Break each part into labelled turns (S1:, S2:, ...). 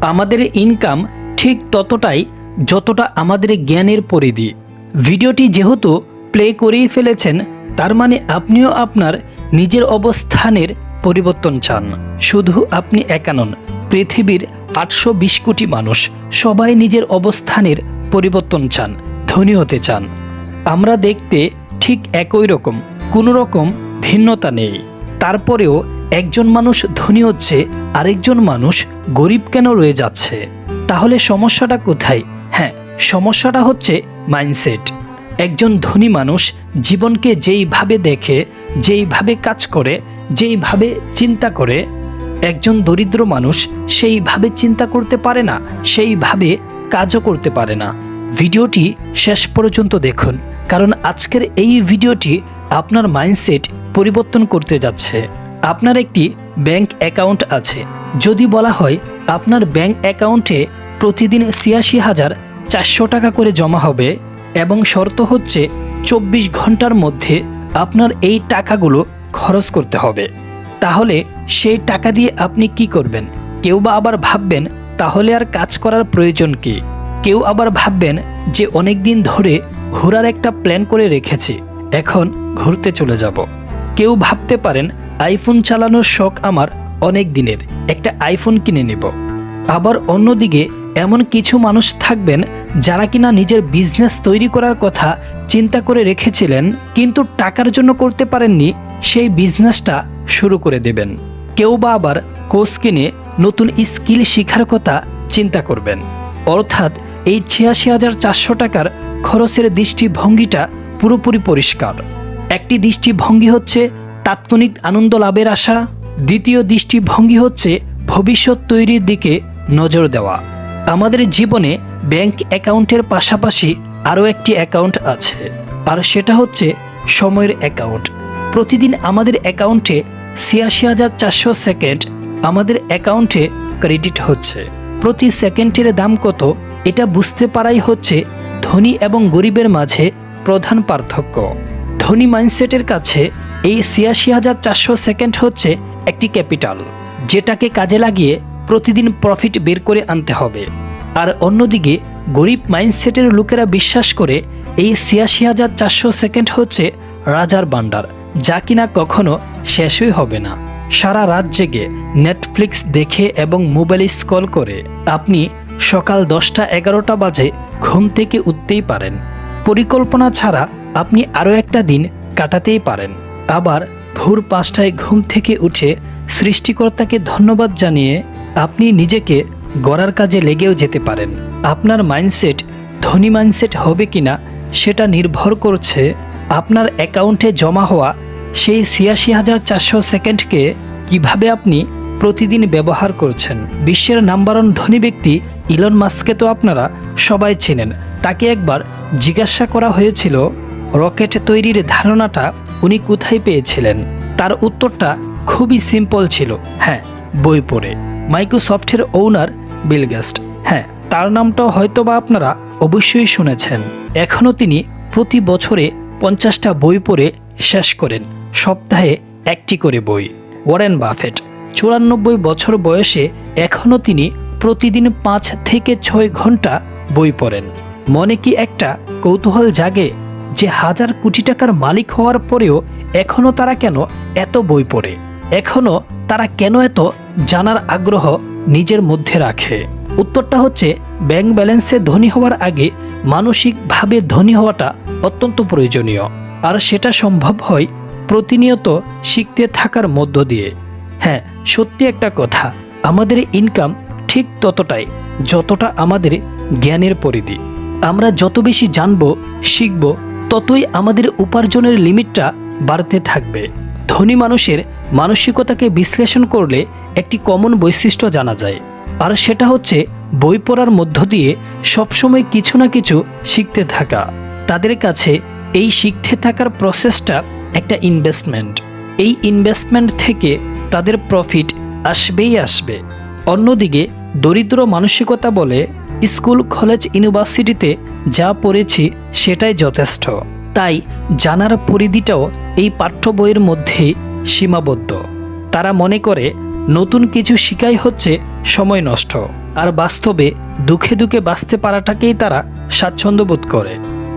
S1: আমাদের ইনকাম ঠিক ততটাই যতটা আমাদের জ্ঞানের পরিধি। ভিডিওটি যেহেতু প্লে করেই ফেলেছেন, তার মানে আপনিও আপনার নিজের অবস্থানের পরিবর্তন চান। শুধু আপনি একা নন, পৃথিবীর আটশো বিশ কোটি মানুষ সবাই নিজের অবস্থানের পরিবর্তন চান, ধনী হতে চান। আমরা দেখতে ঠিক একই রকম, কোনো রকম ভিন্নতা নেই। তারপরেও একজন মানুষ ধনী হচ্ছে, আরেকজন মানুষ গরিব কেন রয়ে যাচ্ছে? তাহলে সমস্যাটা কোথায়? হ্যাঁ সমস্যাটা হচ্ছে মাইন্ডসেট। একজন ধনী মানুষ জীবনকে যেইভাবে দেখে, যেইভাবে কাজ করে, যেইভাবে চিন্তা করে, একজন দরিদ্র মানুষ সেইভাবে চিন্তা করতে পারে না, সেইভাবে কাজও করতে পারে না। ভিডিওটি শেষ পর্যন্ত দেখুন, কারণ আজকের এই ভিডিওটি আপনার মাইন্ডসেট পরিবর্তন করতে যাচ্ছে। আপনার একটি ব্যাংক অ্যাকাউন্ট আছে। যদি বলা হয়, আপনার ব্যাংক অ্যাকাউন্টে প্রতিদিন ছিয়াশি হাজার চারশো টাকা করে জমা হবে এবং শর্ত হচ্ছে চব্বিশ ঘণ্টার মধ্যে আপনার এই টাকাগুলো খরচ করতে হবে। তাহলে সেই টাকা দিয়ে আপনি কি করবেন? কেউ বা আবার ভাববেন, তাহলে আর কাজ করার প্রয়োজন কি? কেউ আবার ভাববেন যে অনেক দিন ধরে ঘোরার একটা প্ল্যান করে রেখেছি, এখন ঘুরতে চলে যাব। কেউ ভাবতে পারেন আইফোন চালানোর শখ আমার অনেক দিনের। একটা আইফোন কিনে নেব। আবার অন্যদিকে এমন কিছু মানুষ থাকবেন যারা কিনা নিজের বিজনেস তৈরি করার কথা চিন্তা করে রেখেছিলেন, কিন্তু টাকার জন্য করতে পারেননি, সেই বিজনেসটা শুরু করে দেবেন। কেউ বা আবার কোর্স কিনে নতুন স্কিল শেখার কথা চিন্তা করবেন। অর্থাৎ এই ছিয়াশি হাজার চারশো টাকার খরচের দৃষ্টিভঙ্গিটা পুরোপুরি পরিষ্কার। একটি দৃষ্টিভঙ্গি হচ্ছে তাৎক্ষণিক আনন্দ লাভের আশা, দ্বিতীয় দৃষ্টিভঙ্গি হচ্ছে ভবিষ্যৎ তৈরির দিকে নজর দেওয়া। আমাদের জীবনে ব্যাংক অ্যাকাউন্টের পাশাপাশি আরও একটি অ্যাকাউন্ট আছে, আর সেটা হচ্ছে সময়ের অ্যাকাউন্ট। প্রতিদিন আমাদের অ্যাকাউন্টে ছিয়াশি হাজার চারশো সেকেন্ড আমাদের অ্যাকাউন্টে ক্রেডিট হচ্ছে। প্রতি সেকেন্ডের দাম কত এটা বুঝতে পারাই হচ্ছে ধনী এবং গরিবের মাঝে প্রধান পার্থক্য। ধনী মাইন্ডসেটের কাছে এই ছিয়াশি হাজার চারশো সেকেন্ড হচ্ছে একটি ক্যাপিটাল, যেটাকে কাজে লাগিয়ে প্রতিদিন প্রফিট বের করে আনতে হবে। আর অন্যদিকে, গরিব মাইন্ডসেটের লোকেরা বিশ্বাস করে এই ছিয়াশি হাজার চারশো সেকেন্ড হচ্ছে রাজার বান্ডার যা কিনা কখনো শেষই হবে না। সারা রাত জেগে নেটফ্লিক্স দেখে এবং মোবাইল স্কল করে আপনি সকাল দশটা এগারোটা বাজে ঘুম থেকে উঠতেই পারেন। পরিকল্পনা ছাড়া আপনি আরও একটা দিন কাটাতেই পারেন। আবার ভোর পাঁচটায় ঘুম থেকে উঠে সৃষ্টিকর্তাকে ধন্যবাদ জানিয়ে আপনি নিজেকে গড়ার কাজে লেগেও যেতে পারেন। আপনার মাইন্ডসেট ধনী মাইন্ডসেট হবে কিনা সেটা নির্ভর করছে আপনার অ্যাকাউন্টে জমা হওয়া সেই ছিয়াশি হাজার চারশো সেকেন্ডকে কীভাবে আপনি প্রতিদিন ব্যবহার করছেন। বিশ্বের নাম্বার ওয়ান ধনী ব্যক্তি ইলন মাস্ককে তো আপনারা সবাই চেনেন। তাকে একবার জিজ্ঞাসা করা হয়েছিল রকেট তৈরির ধারণাটা উনি কোথায় পেয়েছিলেন? তার উত্তরটা খুবই সিম্পল ছিল। হ্যাঁ বই পড়ে। মাইক্রোসফটের ওনার বিল গেস্ট। হ্যাঁ তার নামটাও হয়তো বা আপনারা অবশ্যই শুনেছেন। এখনও তিনি প্রতি বছরে পঞ্চাশটা বই পড়ে শেষ করেন। সপ্তাহে একটি করে বই। Warren Buffett. চুরানব্বই বছর বয়সে এখনও তিনি প্রতিদিন পাঁচ থেকে ছয় ঘণ্টা বই পড়েন। মনে কি একটা কৌতূহল জাগে যে হাজার কোটি টাকার মালিক হওয়ার পরেও এখনও তারা কেন এত বই পড়ে? এখনও তারা কেন এত জানার আগ্রহ নিজের মধ্যে রাখে? উত্তরটা হচ্ছে, ব্যাংক ব্যালেন্সে ধনী হওয়ার আগে মানসিকভাবে ধনী হওয়াটা অত্যন্ত প্রয়োজনীয়। আর সেটা সম্ভব হয় প্রতিনিয়ত শিখতে থাকার মধ্য দিয়ে। হ্যাঁ সত্যি একটা কথা, আমাদের ইনকাম ঠিক ততটাই, যতটা আমাদের জ্ঞানের পরিধি। আমরা যত বেশি জানব, শিখব ততই আমাদের উপার্জনের লিমিটটা বাড়তে থাকবে। ধনী মানুষের মানসিকতাকে বিশ্লেষণ করলে একটি কমন বৈশিষ্ট্য জানা যায়। আর সেটা হচ্ছে বই পড়ার মধ্য দিয়ে সবসময় কিছু না কিছু শিখতে থাকা। তাদের কাছে এই শিখতে থাকার প্রসেসটা একটা ইনভেস্টমেন্ট এই ইনভেস্টমেন্ট থেকে তাদের প্রফিট আসবেই আসবে। অন্যদিকে দরিদ্র মানসিকতা বলে স্কুল, কলেজ, ইউনিভার্সিটিতে যা পড়েছি সেটাই যথেষ্ট। তাই জানার পরিধিটাও এই পাঠ্য বইয়ের মধ্যে সীমাবদ্ধ। তারা মনে করে, নতুন কিছু শিখাই হচ্ছে সময় নষ্ট, আর বাস্তবে দুঃখে দুঃখে বাঁচতে পারাটাকেই তারা স্বাচ্ছন্দ্য বোধ করে।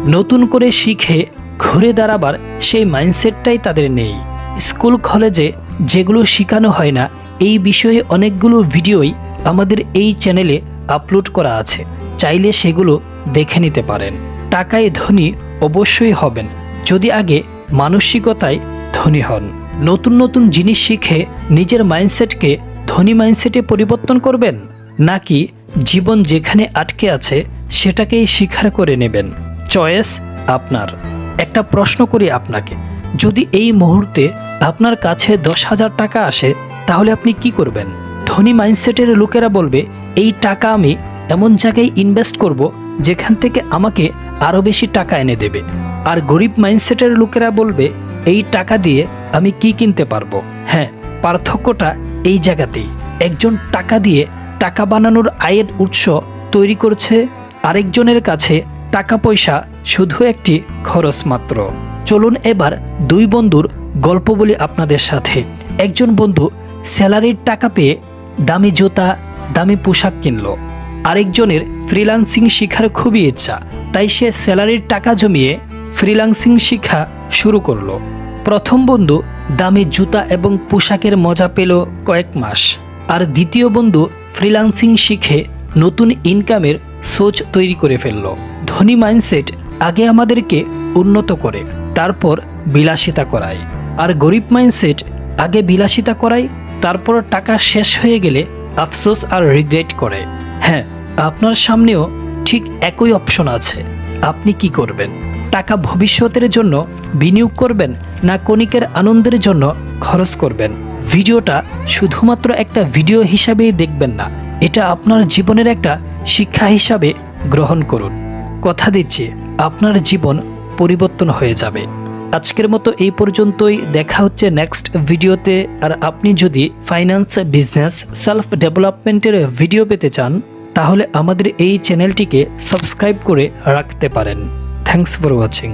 S1: নতুন করে শিখে ঘুরে দাঁড়াবার সেই মাইন্ডসেটটাই তাদের নেই। স্কুল, কলেজে যেগুলো শেখানো হয় না, এই বিষয়ে অনেকগুলো ভিডিওই আমাদের এই চ্যানেলে আপলোড করা আছে। চাইলে সেগুলো দেখে নিতে পারেন। টাকায় ধনী অবশ্যই হবেন, যদি আগে মানসিকতায় ধনী হন। নতুন নতুন জিনিস শিখে নিজের মাইন্ডসেটকে ধনী মাইন্ডসেটে পরিবর্তন করবেন? নাকি জীবন যেখানে আটকে আছে, সেটাকেই স্বীকার করে নেবেন? চয়েস আপনার। একটা প্রশ্ন করি আপনাকে, যদি এই মুহূর্তে আপনার কাছে দশ হাজার টাকা আসে, তাহলে আপনি কি করবেন? ধনী মাইন্ডসেটের লোকেরা বলবে এই টাকা আমি এমন জায়গায় ইনভেস্ট করব যেখান থেকে আমাকে আরও বেশি টাকা এনে দেবে। আর গরিব মাইন্ডসেটের লোকেরা বলবে, এই টাকা দিয়ে আমি কি কিনতে পারব? হ্যাঁ পার্থক্যটা এই জায়গাতেই। একজন টাকা দিয়ে টাকা বানানোর আয়ের উৎস তৈরি করছে, আরেকজনের কাছে টাকা পয়সা শুধু একটি খরচ মাত্র। চলুন এবার দুই বন্ধুর গল্প বলি আপনাদের সাথে। একজন বন্ধু স্যালারির টাকা পেয়ে দামি জুতা দামি পোশাক কিনলো। আরেকজনের ফ্রিল্যান্সিং শিখার খুবই ইচ্ছা, তাই সে স্যালারির টাকা জমিয়ে ফ্রিল্যান্সিং শিক্ষা শুরু করল। প্রথম বন্ধু দামি জুতা এবং পোশাকের মজা পেল কয়েক মাস। আর দ্বিতীয় বন্ধু ফ্রিল্যান্সিং শিখে নতুন ইনকামের সোচ তৈরি করে ফেলল। ধনী মাইন্ডসেট আগে আমাদেরকে উন্নত করে, তারপর বিলাসিতা করায়। আর গরিব মাইন্ডসেট আগে বিলাসিতা করায়, তারপর টাকা শেষ হয়ে গেলে আফসোস আর রিগ্রেট করে। হ্যাঁ আপনার সামনেও ঠিক একই অপশন আছে। আপনি কি করবেন? টাকা ভবিষ্যতের জন্য বিনিয়োগ করবেন না কণিকের আনন্দের জন্য খরচ করবেন? ভিডিওটা শুধুমাত্র একটা ভিডিও হিসাবেই দেখবেন না, এটা আপনার জীবনের একটা শিক্ষা হিসাবে গ্রহণ করুন। কথা দিচ্ছি, আপনার জীবন পরিবর্তন হয়ে যাবে। আজকের মতো এই পর্যন্তই। দেখা হচ্ছে নেক্সট ভিডিওতে আর আপনি যদি ফাইন্যান্স বিজনেস সেলফ ডেভেলপমেন্টের ভিডিও পেতে চান, তাহলে আমাদের এই চ্যানেলটিকে সাবস্ক্রাইব করে রাখতে পারেন। Thanks for watching